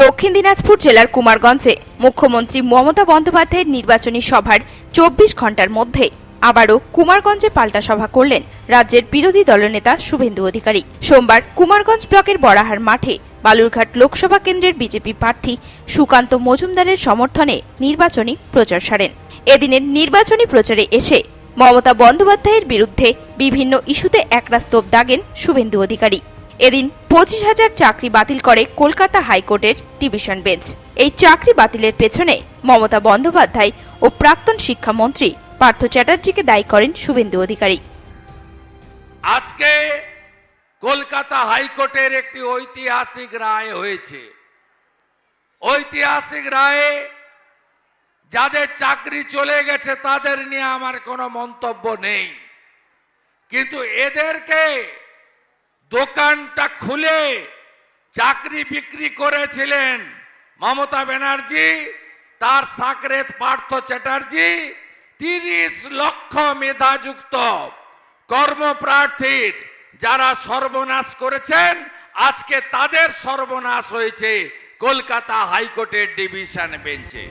দক্ষিণ দিনাজপুর জেলার কুমারগঞ্জে মুখ্যমন্ত্রী মমতা বন্দ্যোপাধ্যায়ের নির্বাচনী সভার চব্বিশ ঘণ্টার মধ্যে আবারও কুমারগঞ্জে পাল্টা সভা করলেন রাজ্যের বিরোধী দলনেতা শুভেন্দু অধিকারী। সোমবার কুমারগঞ্জ ব্লকের বরাহার মাঠে বালুরঘাট লোকসভা কেন্দ্রের বিজেপি প্রার্থী সুকান্ত মজুমদারের সমর্থনে নির্বাচনী প্রচার সারেন। এদিনের নির্বাচনী প্রচারে এসে মমতা বন্দ্যোপাধ্যায়ের বিরুদ্ধে বিভিন্ন ইস্যুতে একরা স্তোপ দাগেন শুভেন্দু অধিকারী। এদিন পঁচিশ হাজার চাকরি বাতিল করে কলকাতা হাইকোর্টের ডিভিশন বেঞ্চ। এই চাকরি বাতিলের পেছনে মমতা বন্দ্যোপাধ্যায় ও প্রাক্তন শিক্ষামন্ত্রী পার্থ চ্যাটার্জিকে দায়ী করেন শুভেন্দু অধিকারী। আজকে কলকাতা হাইকোর্টের একটি ঐতিহাসিক রায় হয়েছে। ঐতিহাসিক রায়ে যাদের চাকরি চলে গেছে, তাদের নিয়ে আমার কোনো মন্তব্য নেই। কিন্তু এদেরকে দোকানটা খুলে চাকরি বিক্রি করেছিলেন মমতা ব্যানার্জি, তার সাকরেত পার্থ চ্যাটার্জি, তিরিশ লক্ষ মেধাযুক্ত কর্মপ্রার্থীর যারা সর্বনাশ করেছেন, আজকে তাদের সর্বনাশ হয়েছে কলকাতা হাইকোর্টের ডিভিশন বেঞ্চে।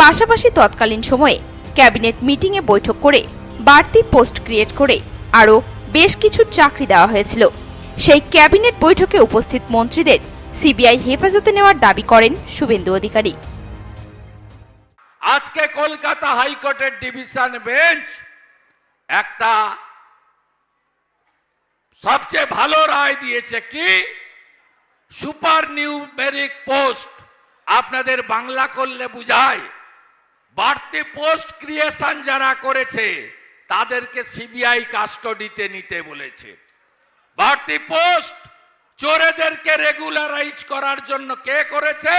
পাশাপাশি তৎকালীন সময়ে ক্যাবিনেট মিটিংয়ে বৈঠক করে বাড়তি পোস্ট ক্রিয়েট করে আরও বেশ কিছু চাকরি দেওয়া হয়েছিল। সেই ক্যাবিনেট বৈঠকে উপস্থিত মন্ত্রীদের সিবিআই হেফাজতে নেওয়ার দাবি করেন শুভেন্দু অধিকারী। আজকে কলকাতা হাইকোর্টের ডিভিশন বেঞ্চ একটা সবচেয়ে ভালো রায় দিয়েছে কি? Super numeric post. আপনাদের বাংলা করলে বুঝায়। বাড়তি পোস্ট ক্রিয়েশন যারা করেছে, তাদেরকে সিবিআই কাস্টডিতে নিতে বলেছে। বাড়তি পোস্ট চোরেদেরকে রেগুলারাইজ করার জন্য কে করেছে?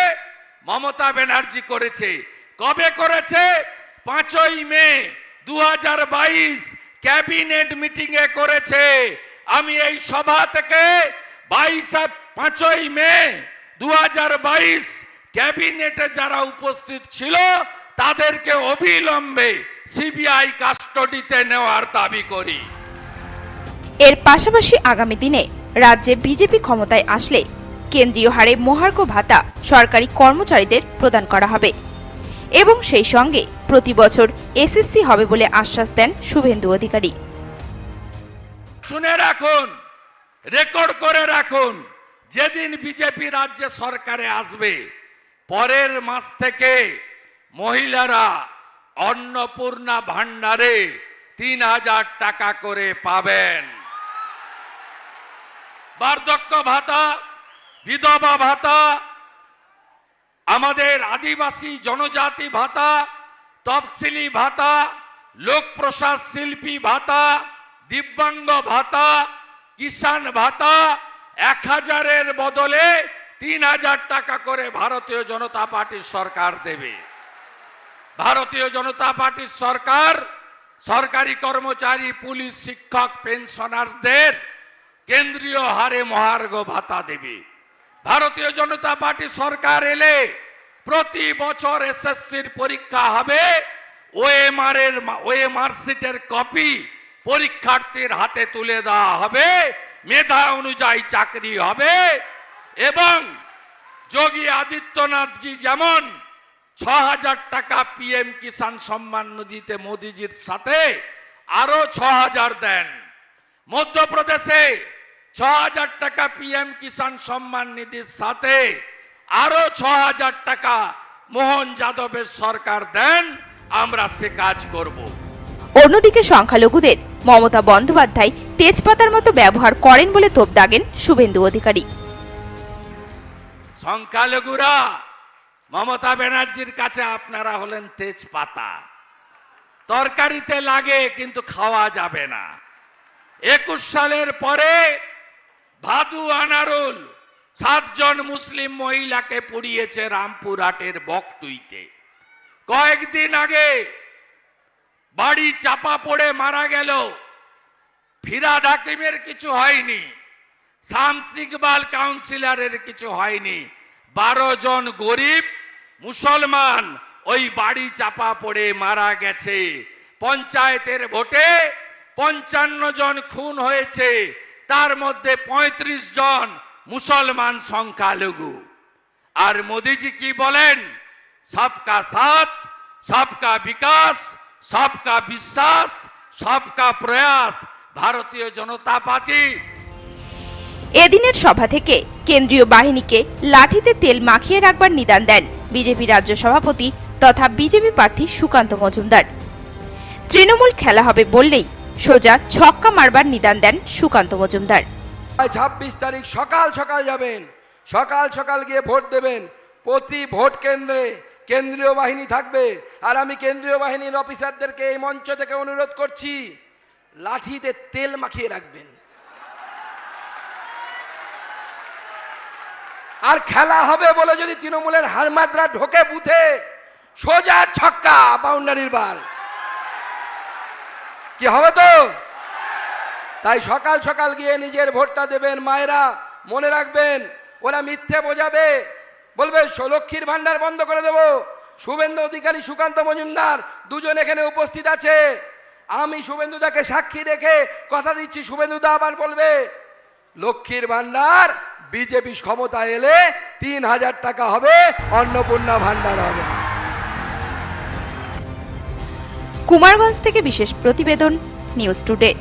মমতা ব্যানার্জি করেছে। কবে করেছে? পাঁচই মে দু হাজার বাইশ ক্যাবিনেট মিটিং এ করেছে। আমি এই সভা থেকে বাইশ পাঁচই মে দু হাজার বাইশ ক্যাবিনেটে যারা উপস্থিত ছিল তাদেরকে অবিলম্বে সিবিআই কাস্টডিতে নেওয়ার দাবি করি। এর পাশাপাশি আগামী দিনে রাজ্যে বিজেপি ক্ষমতায় আসলে কেন্দ্রীয় হারে মহার্ঘ ভাতা সরকারি কর্মচারীদের প্রদান করা হবে। এবং সেই সঙ্গে প্রতি বছর এসএসসি হবে বলে আশ্বাস দেন শুভেন্দু অধিকারী। শুনে রাখুন রেকর্ড করে রাখুন যেদিন বিজেপি রাজ্যে সরকারে আসবে পরের মাস থেকে মহিলারা অন্নপূর্ণা ভান্ডারে তিন হাজার টাকা করে পাবেন। বার্ধক্য ভাতা, বিধবা ভাতা, আমাদের আদিবাসী জনজাতি ভাতা, তফসিলি ভাতা লোক প্রসাদ শিল্পী ভাতা, দিব্যাঙ্গ ভাতা, কিষাণ ভাতা, এক হাজারের বদলে তিন হাজার টাকা করে ভারতীয় জনতা পার্টির সরকার দেবে। ভারতীয় জনতা পার্টির সরকার, সরকারি কর্মচারী, পুলিশ, শিক্ষক, পেনশনার্সদের কেন্দ্রীয় হারে মহার্ঘ ভাতা দেবে। ভারতীয় জনতা পার্টি সরকার এলে প্রতি বছর এসএসসির পরীক্ষা হবে ওএমআর এর ওএমআর সিটের কপি পরীক্ষার্থীর হাতে তুলে দেওয়া হবে, মেধা অনুযায়ী চাকরি হবে এবং যোগী আদিত্যনাথজি যেমন ছ হাজার টাকা পিএম কিষাণ সম্মান নিধিতে মোদিজির সাথে আরও ছ হাজার দেন। মধ্যপ্রদেশে ছ হাজার টাকা পিএম কিষাণ সম্মান নিধির সাথে আরও ছ হাজার টাকা মোহন যাদবের সরকার দেন। আমরা সে কাজ করব। অন্যদিকে সংখ্যালঘুদের মমতা বন্দ্যোপাধ্যায় তেজপাতার মতো ব্যবহার করেন বলে তোপ দাগেন শুভেন্দু অধিকারী। সংখ্যালঘুরা মমতা ব্যানার্জির কাছে আপনারা হলেন তেজপাতা। তরকারিতে লাগে, কিন্তু খাওয়া যাবে না। একুশ সালের পরে ভাদু আনারুল সাতজন মুসলিম মহিলাকে পুড়িয়েছে রামপুরহাটের বকটুইতে। কয়েকদিন আগে বাড়ি চাপা পড়ে মারা গেল। ফিরাদ হাকিমের কিছু হয়নি। শামস ইকবাল কাউন্সিলরের কিছু হয়নি। বারো জন গরিব মুসলমান, ওই বাড়ি চাপা পড়ে মারা গেছে। পঞ্চায়েতের ভোটে পঞ্চান্ন জন খুন হয়েছে, তার মধ্যে ৩৫ জন মুসলমান সংখ্যালঘু। আর মোদিজি কি বলেন? সবকা সাথ, সবকা বিকাশ, সবকা বিশ্বাস, সবকা প্রয়াস, ভারতীয় জনতা পার্টি। এদিনের সভা থেকে কেন্দ্রীয় বাহিনীকে লাঠিতে তেল মাখিয়ে রাখবার নিদান দেন বিজেপি রাজ্য সভাপতি তথা বিজেপি প্রার্থী সুকান্ত মজুমদার। তৃণমূল খেলা হবে বললেই সোজা ছক্কা মারবার নিদান দেন সুকান্ত মজুমদার। ছাব্বিশ তারিখ সকাল সকাল যাবেন, সকাল সকাল গিয়ে ভোট দেবেন। প্রতি ভোট কেন্দ্রে কেন্দ্রীয় বাহিনী থাকবে। আর আমি কেন্দ্রীয় বাহিনীর অফিসারদেরকে এই মঞ্চ থেকে অনুরোধ করছি, লাঠিতে তেল মাখিয়ে রাখবেন। আর খেলা হবে বলে যদি তৃণমূলের হারমাত্রা ঢোকে বুথে, সোজা ছক্কা বাউন্ডারির বার। কি হবে তো? তাই সকাল সকাল গিয়ে নিজের ভোটটা দেবেন মায়েরা, মনে রাখবেন, ওরা মিথ্যে বোঝাবে। বলবে লক্ষ্মীর ভান্ডার বন্ধ করে দেবো। শুভেন্দু অধিকারী, সুকান্ত মজুমদার দুজন এখানে উপস্থিত আছে। আমি শুভেন্দুদাকে সাক্ষী রেখে কথা দিচ্ছি। শুভেন্দুদা আবার বলবে, লক্ষ্মীর ভান্ডার বিজেপি ক্ষমতা এলে তিন হাজার টাকা হবে, অন্নপূর্ণা ভান্ডার হবে। কুমারগঞ্জ থেকে বিশেষ প্রতিবেদন, নিউজ টুডে।